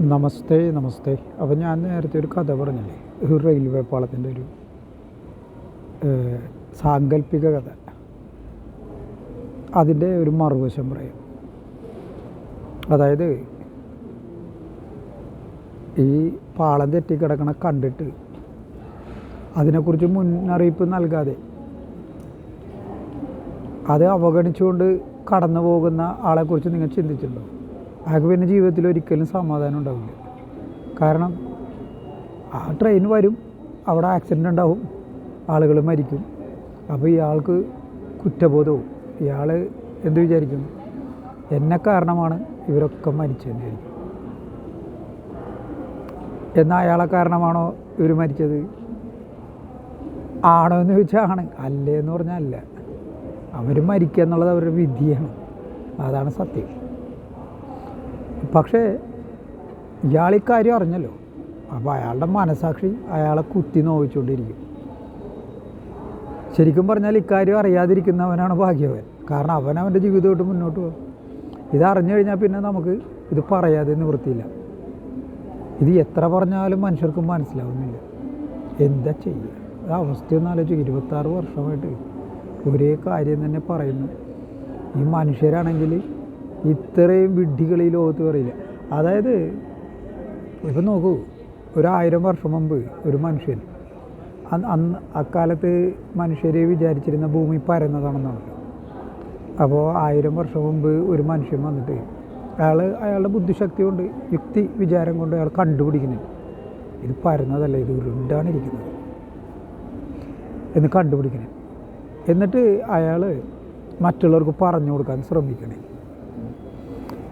നമസ്തേ നമസ്തേ. അപ്പം ഞാൻ നേരത്തെ ഒരു കഥ പറഞ്ഞില്ലേ? ഒരു റെയിൽവേ പാളത്തിന്റെ ഒരു സാങ്കല്പിക കഥ. അതിന്റെ ഒരു മറുവശം പറയാം. അതായത് ഈ പാളം തെറ്റിക്കിടക്കണ കണ്ടിട്ട് അതിനെക്കുറിച്ച് മുന്നറിയിപ്പ് നൽകാതെ അത് അവഗണിച്ചുകൊണ്ട് കടന്നു പോകുന്ന ആളെക്കുറിച്ച് നിങ്ങൾ ചിന്തിച്ചിട്ടുണ്ടോ? അയാൾക്ക് പിന്നെ ജീവിതത്തിൽ ഒരിക്കലും സമാധാനം ഉണ്ടാവില്ല. കാരണം ആ ട്രെയിൻ വരും അവിടെ ആക്സിഡന്റ് ഉണ്ടാവും ആളുകൾ മരിക്കും. അപ്പോൾ ഇയാൾക്ക് കുറ്റബോധവും ഇയാൾ എന്ത് വിചാരിക്കും? എന്നെ കാരണമാണ് ഇവരൊക്കെ മരിച്ചതെന്ന് വിചാരിക്കും. എന്നാൽ അയാളെ കാരണമാണോ ഇവർ മരിച്ചത്? ആണോ എന്ന് ചോദിച്ചാൽ ആണ്. അല്ലേ എന്ന് പറഞ്ഞാൽ അല്ല. അവർ മരിക്കുക എന്നുള്ളത് അവരുടെ വിധിയാണ്. അതാണ് സത്യം. പക്ഷേ ഇയാൾ ഇക്കാര്യം അറിഞ്ഞല്ലോ. അപ്പോൾ അയാളുടെ മനസാക്ഷി അയാളെ കുത്തി നോവിച്ചുകൊണ്ടിരിക്കും ശരിക്കും പറഞ്ഞാൽ ഇക്കാര്യം അറിയാതിരിക്കുന്നവനാണ് ഭാഗ്യവൻ. കാരണം അവൻ അവന്റെ ജീവിതമായിട്ട് മുന്നോട്ട് പോകും. ഇതറിഞ്ഞു കഴിഞ്ഞാൽ പിന്നെ നമുക്ക് ഇത് പറയാതെ നിവൃത്തിയില്ല. ഇത് എത്ര പറഞ്ഞാലും മനുഷ്യർക്കും മനസ്സിലാവുന്നില്ല. എന്താ ചെയ്യുക? ആ അവസ്ഥയൊന്നും ആലോചിച്ച് ഇരുപത്താറ് വർഷമായിട്ട് ഒരേ കാര്യം തന്നെ പറയുന്നു. ഈ മനുഷ്യരാണെങ്കിൽ ഇത്രയും വിഡ്ഢികൾ ഈ ലോകത്ത് പറയില്ല. അതായത് ഇപ്പം നോക്കൂ ഒരായിരം വർഷം മുമ്പ് ഒരു മനുഷ്യൻ അന്ന് അക്കാലത്ത് മനുഷ്യരെ വിചാരിച്ചിരുന്ന ഭൂമി പരന്നതാണെന്നാണ്. അപ്പോൾ ആയിരം വർഷം മുമ്പ് ഒരു മനുഷ്യൻ വന്നിട്ട് അയാൾ അയാളുടെ ബുദ്ധിശക്തി കൊണ്ട് യുക്തി വിചാരം കൊണ്ട് അയാൾ കണ്ടുപിടിക്കുന്നത് ഇത് പരന്നതല്ല ഇത് ഉരുണ്ടാണ് ഇരിക്കുന്നത് എന്ന് കണ്ടുപിടിക്കണേ എന്നിട്ട് അയാൾ മറ്റുള്ളവർക്ക് പറഞ്ഞു കൊടുക്കാൻ ശ്രമിക്കണേ.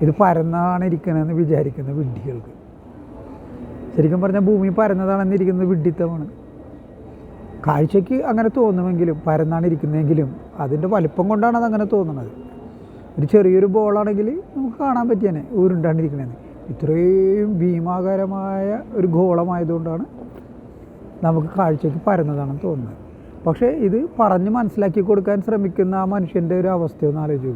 ഇത് പരന്നതാണ് ഇരിക്കണമെന്ന് വിചാരിക്കുന്ന വിഡ്ഢികൾക്ക്. ശരിക്കും പറഞ്ഞാൽ ഭൂമി പരന്നതാണെന്ന് ഇരിക്കുന്നത് വിഡ്ഢിത്തമാണ്. കാഴ്ചയ്ക്ക് അങ്ങനെ തോന്നുമെങ്കിലും പരന്നാണ് ഇരിക്കുന്നതെങ്കിലും അതിന്റെ വലിപ്പം കൊണ്ടാണ് അത് അങ്ങനെ തോന്നുന്നത് ഒരു ചെറിയൊരു ബോളാണെങ്കിൽ നമുക്ക് കാണാൻ പറ്റിയേനെ ഉരുണ്ടാണ്ടിരിക്കണേന്ന് ഇത്രയും ഭീമാകാരമായ ഒരു ഗോളമായതുകൊണ്ടാണ് നമുക്ക് കാഴ്ചയ്ക്ക് പരന്നതാണെന്ന് തോന്നുന്നത്. പക്ഷേ ഇത് പറഞ്ഞ് മനസ്സിലാക്കി കൊടുക്കാൻ ശ്രമിക്കുന്ന ആ മനുഷ്യന്റെ ഒരു അവസ്ഥയൊന്ന് ആലോചിച്ച്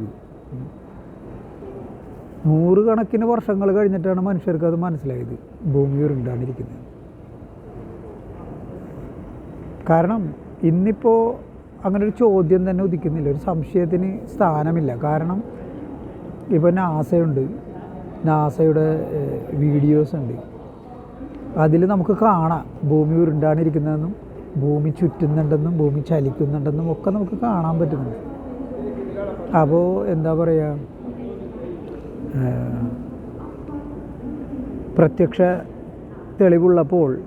നൂറുകണക്കിന് വർഷങ്ങൾ കഴിഞ്ഞിട്ടാണ് മനുഷ്യർക്ക് അത് മനസ്സിലായത്. ഭൂമി ഉരുണ്ടാണിരിക്കുന്നത് കാരണം ഇന്നിപ്പോൾ അങ്ങനെ ഒരു ചോദ്യം തന്നെ ഉദിക്കുന്നില്ല. ഒരു സംശയത്തിന് സ്ഥാനമില്ല. കാരണം ഇപ്പോൾ നാസയുണ്ട്. നാസയുടെ വീഡിയോസ് ഉണ്ട്. അതിൽ നമുക്ക് കാണാം. ഭൂമി ഉരുണ്ടാണിരിക്കുന്നതെന്നും ഭൂമി ചുറ്റുന്നുണ്ടെന്നും ഭൂമി ചലിക്കുന്നുണ്ടെന്നും ഒക്കെ നമുക്ക് കാണാൻ പറ്റുന്നുണ്ട്. അപ്പോൾ എന്താ പറയുക പ്രത്യക്ഷ തെളിവുള്ളപ്പോൾ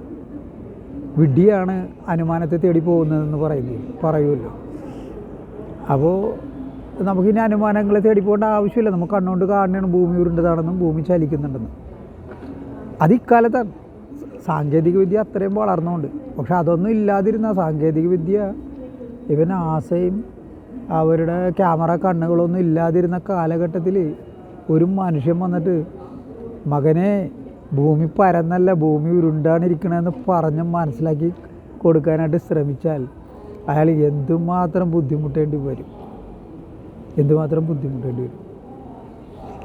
വിഡ്ഢിയാണ് അനുമാനത്തെ തേടി പോകുന്നതെന്ന് പറയുന്നത് പറയുമല്ലോ. അപ്പോൾ നമുക്കിനി അനുമാനങ്ങളെ തേടി പോകേണ്ട ആവശ്യമില്ല. നമുക്ക് കണ്ണുകൊണ്ട് കാണണം ഭൂമി ഉരുണ്ടതാണെന്നും ഭൂമി ചലിക്കുന്നുണ്ടെന്നും. അത് ഇക്കാലത്താണ്. സാങ്കേതിക വിദ്യ അത്രയും വളർന്നുകൊണ്ട്. പക്ഷെ അതൊന്നും ഇല്ലാതിരുന്ന സാങ്കേതിക വിദ്യ ഇവൻ ആശയും അവരുടെ ക്യാമറ കണ്ണുകളൊന്നും ഇല്ലാതിരുന്ന കാലഘട്ടത്തിൽ ഒരു മനുഷ്യൻ വന്നിട്ട് മകനെ ഭൂമി പരന്നല്ല ഭൂമി ഉരുണ്ടാണിരിക്കണമെന്ന് പറഞ്ഞ് മനസ്സിലാക്കി കൊടുക്കാനായിട്ട് ശ്രമിച്ചാൽ അയാൾ എന്തുമാത്രം ബുദ്ധിമുട്ടേണ്ടി വരും? എന്തുമാത്രം ബുദ്ധിമുട്ടേണ്ടി വരും?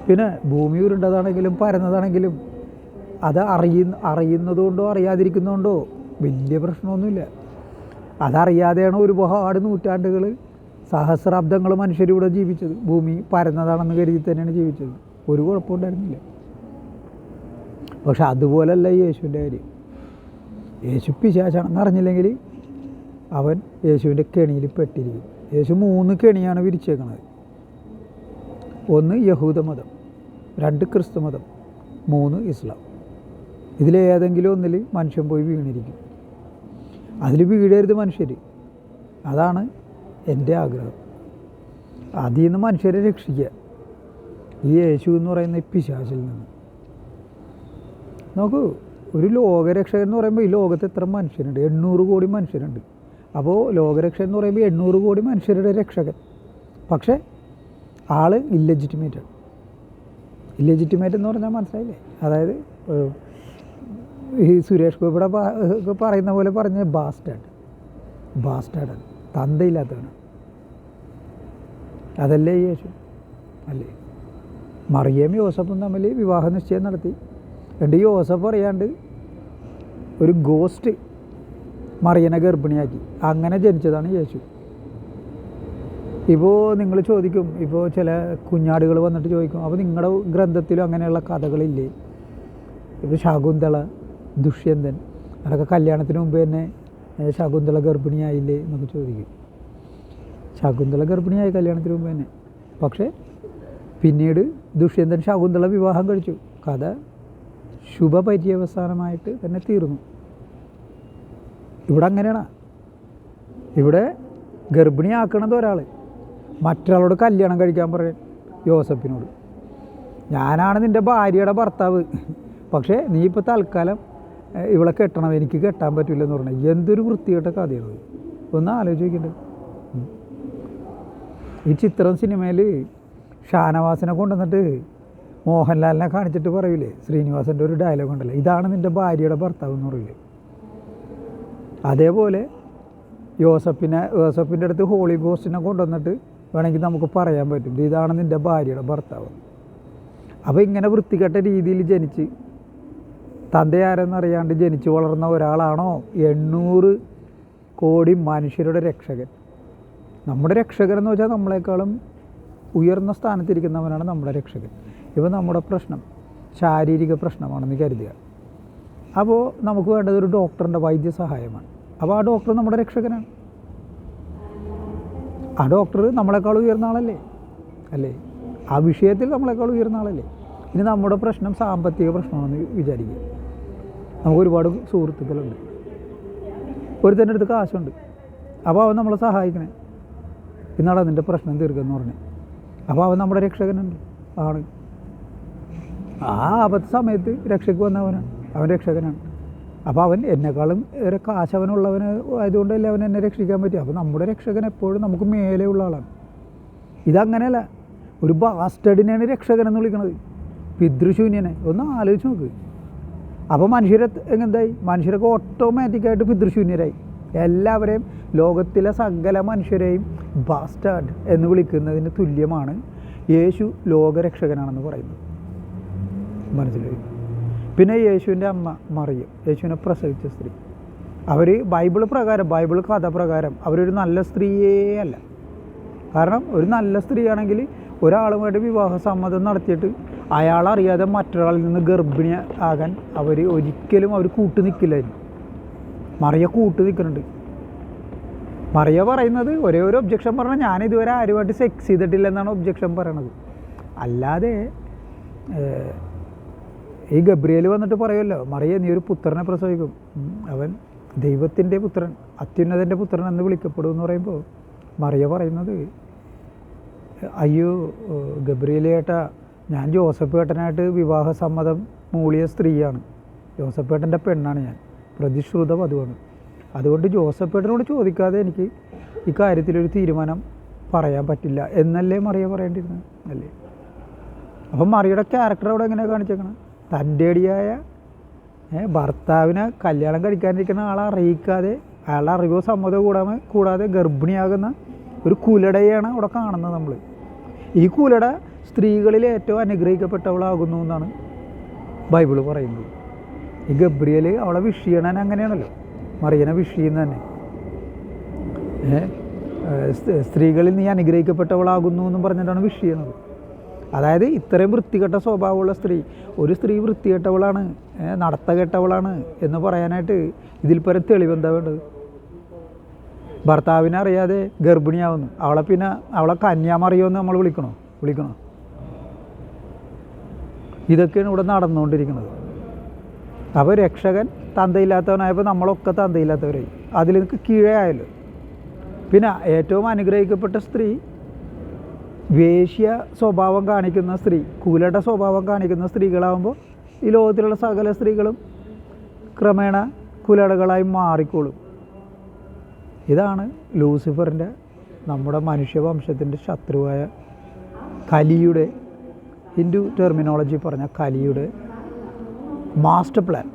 പിന്നെ ഭൂമി ഉരുണ്ടതാണെങ്കിലും പരന്നതാണെങ്കിലും അത് അറിയ അറിയുന്നതുകൊണ്ടോ അറിയാതിരിക്കുന്നതുകൊണ്ടോ വലിയ പ്രശ്നമൊന്നുമില്ല. അതറിയാതെയാണ് ഒരുപാട് നൂറ്റാണ്ടുകൾ സഹസ്രാബ്ദങ്ങൾ മനുഷ്യരിവിടെ ജീവിച്ചത്. ഭൂമി പരന്നതാണെന്ന് കരുതി തന്നെയാണ് ജീവിച്ചത്. ഒരു കുഴപ്പമുണ്ടായിരുന്നില്ല പക്ഷെ അതുപോലല്ല യേശുവിന്റെ കാര്യം. യേശു പിശാശാണെന്ന് അറിഞ്ഞില്ലെങ്കിൽ അവൻ യേശുവിന്റെ കെണിയിൽ പെട്ടിരിക്കും. യേശു മൂന്ന് കെണിയാണ് വിരിച്ചേക്കുന്നത് ഒന്ന് യഹൂദ മതം രണ്ട് ക്രിസ്തു മതം മൂന്ന് ഇസ്ലാം. ഇതിലേതെങ്കിലും ഒന്നിൽ മനുഷ്യൻ പോയി വീണിരിക്കും. അതിൽ വീഴരുത് മനുഷ്യർ അതാണ് എന്റെ ആഗ്രഹം. അതിൽ നിന്ന് മനുഷ്യരെ രക്ഷിക്കുക. ഈ യേശു എന്ന് പറയുന്ന പിശാചിൽ നിന്ന്. നോക്കൂ ഒരു ലോകരക്ഷകൻ എന്ന് പറയുമ്പോൾ ഈ ലോകത്ത് എത്ര മനുഷ്യരുണ്ട്? എണ്ണൂറ് കോടി മനുഷ്യരുണ്ട്. അപ്പോൾ ലോകരക്ഷകൻ എന്ന് പറയുമ്പോൾ എണ്ണൂറ് കോടി മനുഷ്യരുടെ രക്ഷകൻ. പക്ഷേ ആൾ ഇല്ലെജിറ്റിമേറ്റാണ് ഇല്ലെജിറ്റിമേറ്റ് എന്ന് പറഞ്ഞാൽ മനസ്സിലായില്ലേ? അതായത് ഈ സുരേഷ് ഗോപിയുടെ പറയുന്ന പോലെ പറഞ്ഞ ബാസ്റ്റാഡ് ബാസ്റ്റാഡാണ് തന്തയില്ലാത്തവനാണ്. അതല്ലേ യേശു? അല്ലേ? മറിയം യോസഫും തമ്മിൽ വിവാഹ നിശ്ചയം നടത്തി. രണ്ട് യോസഫ് അറിയാണ്ട് ഒരു ഗോസ്റ്റ് മറിയനെ ഗർഭിണിയാക്കി. അങ്ങനെ ജനിച്ചതാണ് യേശു. ഇപ്പോൾ നിങ്ങൾ ചോദിക്കും ഇപ്പോൾ ചില കുഞ്ഞാടുകൾ വന്നിട്ട് ചോദിക്കും അപ്പോൾ നിങ്ങളുടെ ഗ്രന്ഥത്തിലും അങ്ങനെയുള്ള കഥകളില്ലേ? ഇപ്പോൾ ശകുന്തള ദുഷ്യന്തൻ അതൊക്കെ കല്യാണത്തിന് മുമ്പ് തന്നെ ശകുന്തള ഗർഭിണിയായില്ലേ എന്നൊക്കെ ചോദിക്കും. ശകുന്തള ഗർഭിണിയായി കല്യാണത്തിന് മുമ്പ് തന്നെ. പക്ഷേ പിന്നീട് ദുഷ്യന്തൻ ശകുന്തള വിവാഹം കഴിച്ചു. കഥ ശുഭപര്യവസാനമായിട്ട് തന്നെ തീർന്നു. ഇവിടെ അങ്ങനെയാണ്. ഇവിടെ ഗർഭിണിയാക്കണത് ഒരാൾ മറ്റൊരാളോട് കല്യാണം കഴിക്കാൻ പറയും യോസഫിനോട്. ഞാനാണ് നിന്റെ ഭാര്യയുടെ ഭർത്താവ്. പക്ഷേ നീ ഇപ്പോൾ തൽക്കാലം ഇവളെ കെട്ടണം എനിക്ക് കെട്ടാൻ പറ്റില്ല എന്ന് പറഞ്ഞാൽ എന്തൊരു വൃത്തികെട്ട കഥയാണ്. ഒന്ന് ആലോചിക്കണ്ടേ ഈ ചിത്രം സിനിമയിൽ ഷാനവാസിനെ കൊണ്ടുവന്നിട്ട് മോഹൻലാലിനെ കാണിച്ചിട്ട് പറയൂലേ? ശ്രീനിവാസന്റെ ഒരു ഡയലോഗ് ഉണ്ടല്ലോ. ഇതാണ് നിന്റെ ഭാര്യയുടെ ഭർത്താവ് എന്ന് പറയില്ലേ അതേപോലെ യോസഫിനെ യോസഫിന്റെ അടുത്ത് ഹോളി ഗോസ്റ്റിനെ കൊണ്ടുവന്നിട്ട് വേണമെങ്കിൽ നമുക്ക് പറയാൻ പറ്റും. ഇതാണ് നിന്റെ ഭാര്യയുടെ ഭർത്താവ്. അപ്പോൾ ഇങ്ങനെ വൃത്തികെട്ട രീതിയിൽ ജനിച്ച് തന്തയാരെന്നറിയാണ്ട് ജനിച്ചു വളർന്ന ഒരാളാണോ എണ്ണൂറ് കോടി മനുഷ്യരുടെ രക്ഷകൻ. നമ്മുടെ രക്ഷകൻ എന്ന് വെച്ചാൽ നമ്മളെക്കാളും ഉയർന്ന സ്ഥാനത്തിരിക്കുന്നവനാണ് നമ്മുടെ രക്ഷകൻ. ഇവ നമ്മുടെ പ്രശ്നം ശാരീരിക പ്രശ്നമാണെന്ന് കരുതുക. അപ്പോൾ നമുക്ക് വേണ്ടത് ഒരു ഡോക്ടറിന്റെ വൈദ്യസഹായമാണ്. അപ്പോൾ ആ ഡോക്ടർ നമ്മുടെ രക്ഷകനാണ്. ആ ഡോക്ടർ നമ്മളെക്കാൾ ഉയർന്ന ആളല്ലേ? അല്ലേ? ആ വിഷയത്തിൽ നമ്മളെക്കാൾ ഉയർന്ന ആളല്ലേ? ഇനി നമ്മുടെ പ്രശ്നം സാമ്പത്തിക പ്രശ്നമാണെന്ന് വിചാരിക്കുക. നമുക്ക് ഒരുപാട് സുഹൃത്തുക്കളുണ്ട്. ഒരുത്തന്റെ അടുത്ത് കാശുണ്ട്. അപ്പോൾ അവൻ നമ്മളെ സഹായിക്കണേ. ഇന്നാളെ നിന്റെ പ്രശ്നം തീർക്കുമെന്ന് പറഞ്ഞു. അപ്പോൾ അവൻ നമ്മുടെ രക്ഷകനുണ്ട്. ആണ്. ആ ആപത്ത് സമയത്ത് രക്ഷയ്ക്ക് വന്നവനാണ് അവൻ രക്ഷകനാണ്. അപ്പോൾ അവൻ എന്നെക്കാളും ഒരു കാശ് അവനുള്ളവന് ആയതുകൊണ്ടല്ലേ അവൻ എന്നെ രക്ഷിക്കാൻ പറ്റും. അപ്പോൾ നമ്മുടെ രക്ഷകൻ എപ്പോഴും നമുക്ക് മേലെയുള്ള ആളാണ്. ഇതങ്ങനെയല്ല. ഒരു ബാസ്റ്റഡിനെയാണ് രക്ഷകൻ എന്ന് വിളിക്കുന്നത് പിതൃശൂന്യനെ. ഒന്ന് ആലോചിച്ച് നോക്ക്. അപ്പോൾ മനുഷ്യരെ എന്തായി മനുഷ്യരൊക്കെ ഓട്ടോമാറ്റിക്കായിട്ട് പിതൃശൂന്യരായി. എല്ലാവരെയും ലോകത്തിലെ സകല മനുഷ്യരെയും ബാസ്റ്റാർഡ് എന്ന് വിളിക്കുന്നതിന് തുല്യമാണ് യേശു ലോകരക്ഷകനാണെന്ന് പറയുന്നത്. മനസ്സിലായി? പിന്നെ യേശുവിന്റെ അമ്മ മറിയും. യേശുവിനെ പ്രസവിച്ച സ്ത്രീ. അവർ ബൈബിൾ പ്രകാരം ബൈബിൾ കഥ പ്രകാരം അവരൊരു നല്ല സ്ത്രീയേ അല്ല. കാരണം ഒരു നല്ല സ്ത്രീയാണെങ്കിൽ ഒരാളുമായിട്ട് വിവാഹ സമ്മതം നടത്തിയിട്ട് അയാളറിയാതെ മറ്റൊരാളിൽ നിന്ന് ഗർഭിണി ആകാൻ അവർ ഒരിക്കലും അവർ കൂട്ടു നിൽക്കില്ലായിരുന്നു മറിയ കൂട്ടു നിൽക്കുന്നുണ്ട് മറിയ പറയുന്നത് ഒരേ ഒരു ഒബ്ജക്ഷൻ പറഞ്ഞാൽ ഞാൻ ഇതുവരെ ആരുമായിട്ട് സെക്സ് ചെയ്തിട്ടില്ല എന്നാണ് ഒബ്ജക്ഷൻ പറയണത്. അല്ലാതെ ഈ ഗബ്രിയേൽ വന്നിട്ട് പറയുമല്ലോ മറിയ നീ ഒരു പുത്രനെ പ്രസവിക്കും. അവൻ ദൈവത്തിന്റെ പുത്രൻ അത്യുന്നതന്റെ പുത്രൻ എന്ന് വിളിക്കപ്പെടും എന്ന് പറയുമ്പോൾ മറിയ പറയുന്നത് അയ്യോ ഗബ്രിയേലേട്ട ഞാൻ ജോസഫ് ഏട്ടനായിട്ട് വിവാഹ സമ്മതം മൂളിയ സ്ത്രീയാണ്. ജോസഫ് ഏട്ടന്റെ പെണ്ണാണ് ഞാൻ. പ്രതിശ്രുത വധുവാണ്. അതുകൊണ്ട് ജോസഫ് ഏട്ടനോട് ചോദിക്കാതെ എനിക്ക് ഈ കാര്യത്തിലൊരു തീരുമാനം പറയാൻ പറ്റില്ല എന്നല്ലേ മറിയ പറയേണ്ടിയിരുന്നത്? അല്ലേ? അപ്പം മറിയുടെ ക്യാരക്ടർ അവിടെ എങ്ങനെ കാണിച്ചേക്കണം? തന്റെ അടിയായ ഭർത്താവിനെ കല്യാണം കഴിക്കാനിരിക്കുന്ന ആളെ അറിയിക്കാതെ അയാളുടെ അറിവോ സമ്മതമോ കൂടാതെ കൂടാതെ ഗർഭിണിയാകുന്ന ഒരു കുലടയാണ് അവിടെ കാണുന്നത് നമ്മൾ ഈ കുലട സ്ത്രീകളിൽ ഏറ്റവും അനുഗ്രഹിക്കപ്പെട്ടവളാകുന്നു എന്നാണ് ബൈബിൾ പറയുന്നത്. ഈ ഗബ്രിയൽ അവളെ വിഷ് അങ്ങനെയാണല്ലോ. മറിയനെ വിഷ് ചെയ്യുന്ന തന്നെ. സ്ത്രീകളിൽ നീ അനുഗ്രഹിക്കപ്പെട്ടവളാകുന്നു എന്നും പറഞ്ഞിട്ടാണ് വിഷ് അതായത് ഇത്രയും വൃത്തികെട്ട സ്വഭാവമുള്ള സ്ത്രീ ഒരു സ്ത്രീ വൃത്തികെട്ടവളാണ് നടത്ത നടത്തകെട്ടവളാണ് എന്ന് പറയാനായിട്ട് ഇതിൽ പരം തെളിവെന്താ വേണ്ടത്? ഭർത്താവിനെ അറിയാതെ ഗർഭിണിയാവുന്നു. അവളെ പിന്നെ അവളെ കന്യാമറിയോ എന്ന് നമ്മൾ വിളിക്കണോ? വിളിക്കണോ? ഇതൊക്കെയാണ് ഇവിടെ നടന്നുകൊണ്ടിരിക്കുന്നത്. അപ്പോൾ രക്ഷകൻ തന്തയില്ലാത്തവനായപ്പോൾ നമ്മളൊക്കെ തന്തയില്ലാത്തവരായി. അതിൽ നിനക്ക് കീഴായല്ലോ പിന്നെ ഏറ്റവും അനുഗ്രഹിക്കപ്പെട്ട സ്ത്രീ വേശ്യ സ്വഭാവം കാണിക്കുന്ന സ്ത്രീ കൂലട സ്വഭാവം കാണിക്കുന്ന സ്ത്രീകളാകുമ്പോൾ ഈ ലോകത്തിലുള്ള സകല സ്ത്രീകളും ക്രമേണ കുലടകളായി മാറിക്കോളും. ഇതാണ് ലൂസിഫറിന്റെ നമ്മുടെ മനുഷ്യവംശത്തിന്റെ ശത്രുവായ കലിയുടെ ഹിന്ദു ടെർമിനോളജി പറഞ്ഞ കലിയുടെ മാസ്റ്റർ പ്ലാൻ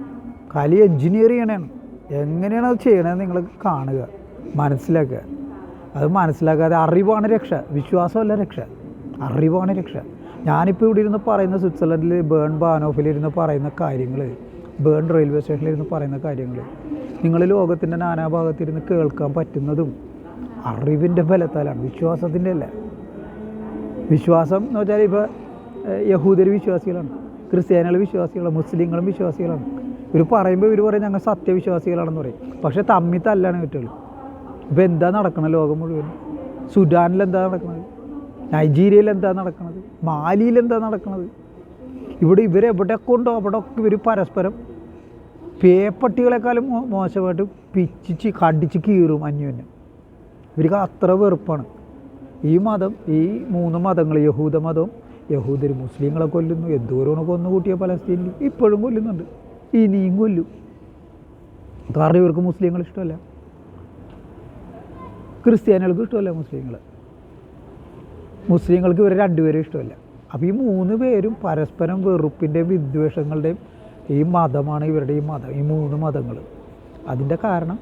കലി എൻജിനീയർ എങ്ങനെയാണ് അത് ചെയ്യണതെന്ന് നിങ്ങൾ കാണുക മനസ്സിലാക്കുക. അത് മനസ്സിലാക്കാതെ അറിവാണ് രക്ഷ വിശ്വാസമല്ല രക്ഷ അറിവാണ് രക്ഷ. ഞാനിപ്പോൾ ഇവിടെ ഇരുന്ന് പറയുന്ന സ്വിറ്റ്സർലൻഡിൽ ബേൺ ബാനോഫിലിരുന്ന് പറയുന്ന കാര്യങ്ങൾ ബേൺ റെയിൽവേ സ്റ്റേഷനിലിരുന്ന് പറയുന്ന കാര്യങ്ങൾ നിങ്ങൾ ലോകത്തിന്റെ നാനാഭാഗത്തിരുന്ന് കേൾക്കാൻ പറ്റുന്നതും അറിവിന്റെ ഫലത്താലാണ് വിശ്വാസത്തിന്റെ അല്ല വിശ്വാസം എന്ന് വെച്ചാൽ ഇപ്പോൾ യഹൂദർ വിശ്വാസികളാണ് ക്രിസ്ത്യാനികൾ വിശ്വാസികളാണ് മുസ്ലിങ്ങളും വിശ്വാസികളാണ്. ഇവർ പറയുമ്പോൾ ഇവർ പറയും ഞങ്ങൾ സത്യവിശ്വാസികളാണെന്ന് പറയും. പക്ഷേ തമ്മിൽ തല്ലാണ് കിട്ടുള്ളൂ ഇപ്പോൾ എന്താ നടക്കുന്നത് ലോകം മുഴുവൻ സുഡാനിൽ എന്താ നടക്കുന്നത് നൈജീരിയയിൽ എന്താ നടക്കുന്നത് മാലിയിൽ എന്താ നടക്കുന്നത് ഇവിടെ ഇവരെവിടെ കൊണ്ടോ അവിടെ ഒക്കെ ഇവർ പരസ്പരം പേപ്പട്ടികളെക്കാളും മോശമായിട്ട് പിച്ചിച്ച് കടിച്ച് കീറും അന്യോന്യം. ഇവർക്ക് അത്ര വെറുപ്പാണ്. ഈ മതം ഈ മൂന്ന് മതങ്ങൾ യഹൂദ മതവും യഹൂദർ മുസ്ലിങ്ങളെ കൊല്ലുന്നു എന്തോരമാണ് കൊന്നുകൂട്ടിയ പലസ്തീനിൽ ഇപ്പോഴും കൊല്ലുന്നുണ്ട്. ഇനിയും കൊല്ലും. കാരണം ഇവർക്ക് മുസ്ലിങ്ങൾ ഇഷ്ടമല്ല. ക്രിസ്ത്യാനികൾക്ക് ഇഷ്ടമല്ല മുസ്ലിങ്ങൾ മുസ്ലിങ്ങൾക്ക് ഇവർ രണ്ടുപേരും ഇഷ്ടമല്ല. അപ്പോൾ ഈ മൂന്ന് പേരും പരസ്പരം വെറുപ്പിന്റെയും വിദ്വേഷങ്ങളുടെയും ഈ മതമാണ് ഇവരുടെ ഈ മതം ഈ മൂന്ന് മതങ്ങൾ അതിന്റെ കാരണം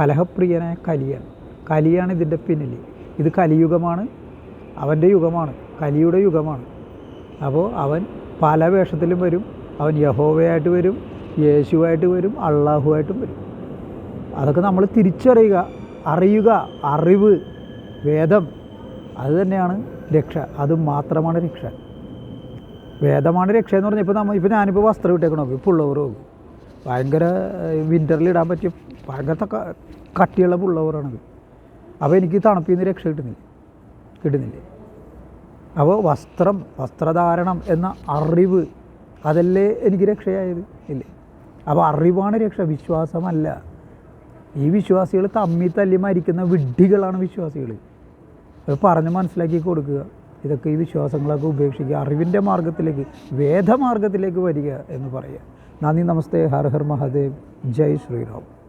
കലഹപ്രിയനായ കലിയാണ്. കലിയാണ് ഇതിന്റെ പിന്നിൽ ഇത് കലിയുഗമാണ് അവന്റെ യുഗമാണ് കലിയുടെ യുഗമാണ്. അപ്പോൾ അവൻ പല വേഷത്തിലും വരും. അവൻ യഹോവയായിട്ട് വരും യേശുവായിട്ട് വരും അള്ളാഹുവായിട്ടും വരും. അതൊക്കെ നമ്മൾ തിരിച്ചറിയുക അറിയുക. അറിവ് വേദം അത് തന്നെയാണ് രക്ഷ. അത് മാത്രമാണ് രക്ഷ. വേദമാണ് രക്ഷ എന്ന് പറഞ്ഞാൽ ഇപ്പോൾ നമ്മൾ ഇപ്പോൾ ഞാനിപ്പോൾ വസ്ത്രം ഇട്ടേക്കണോ. പുള്ളവർ നോക്കും ഭയങ്കര വിന്ററിൽ ഇടാൻ പറ്റിയ ഭയങ്കര കട്ടിയുള്ള പുള്ളവറാണത് അപ്പോൾ എനിക്ക് തണുപ്പിൽ നിന്ന് രക്ഷ കിട്ടുന്നില്ല. കിട്ടുന്നില്ലേ. അപ്പോൾ വസ്ത്രം വസ്ത്രധാരണം എന്ന അറിവ് അതല്ലേ എനിക്ക് രക്ഷയായത്? ഇല്ലേ? അപ്പോൾ അറിവാണ് രക്ഷ വിശ്വാസമല്ല. ഈ വിശ്വാസികൾ തമ്മി തല്ലി മരിക്കുന്ന വിഡ്ഢികളാണ് വിശ്വാസികൾ. അത് പറഞ്ഞ് മനസ്സിലാക്കി കൊടുക്കുക. ഇതൊക്കെ ഈ വിശ്വാസങ്ങളൊക്കെ ഉപേക്ഷിക്കുക അറിവിന്റെ മാർഗത്തിലേക്ക് വേദമാർഗത്തിലേക്ക് വരിക എന്ന് പറയുക. നന്ദി നമസ്തേ. ഹർ ഹർ മഹാദേവ്. ജയ് ശ്രീറാം.